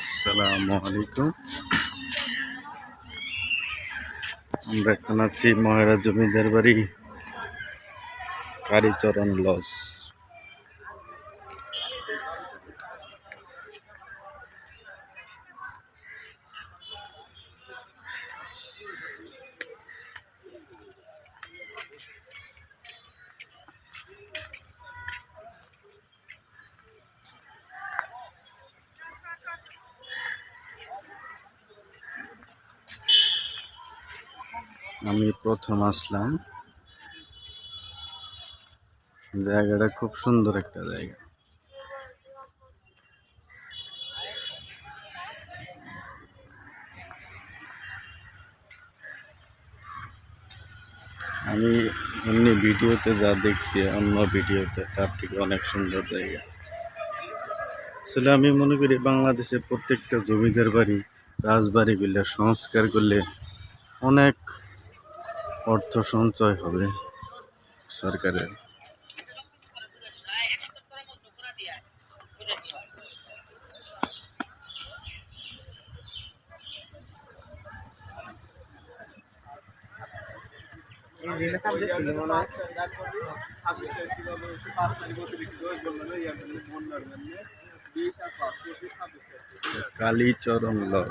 আসসালামু আলাইকুম। আমরা এখন আছি মহারাজ জমিদার বাড়ি কারিচরণ লজ। আমি প্রথম আসলাম। জায়গাটা খুব সুন্দর একটা জায়গা। আমি এমনি ভিডিওতে যা দেখছি, অন্য ভিডিওতে, তার থেকে অনেক সুন্দর জায়গা। আসলে আমি মনে করি বাংলাদেশে প্রত্যেকটা জমিদার বাড়ি, রাজবাড়িগুলো সংস্কার করলে অনেক অর্থ সঞ্চয় হবে সরকারের। কালীচরণ লজ।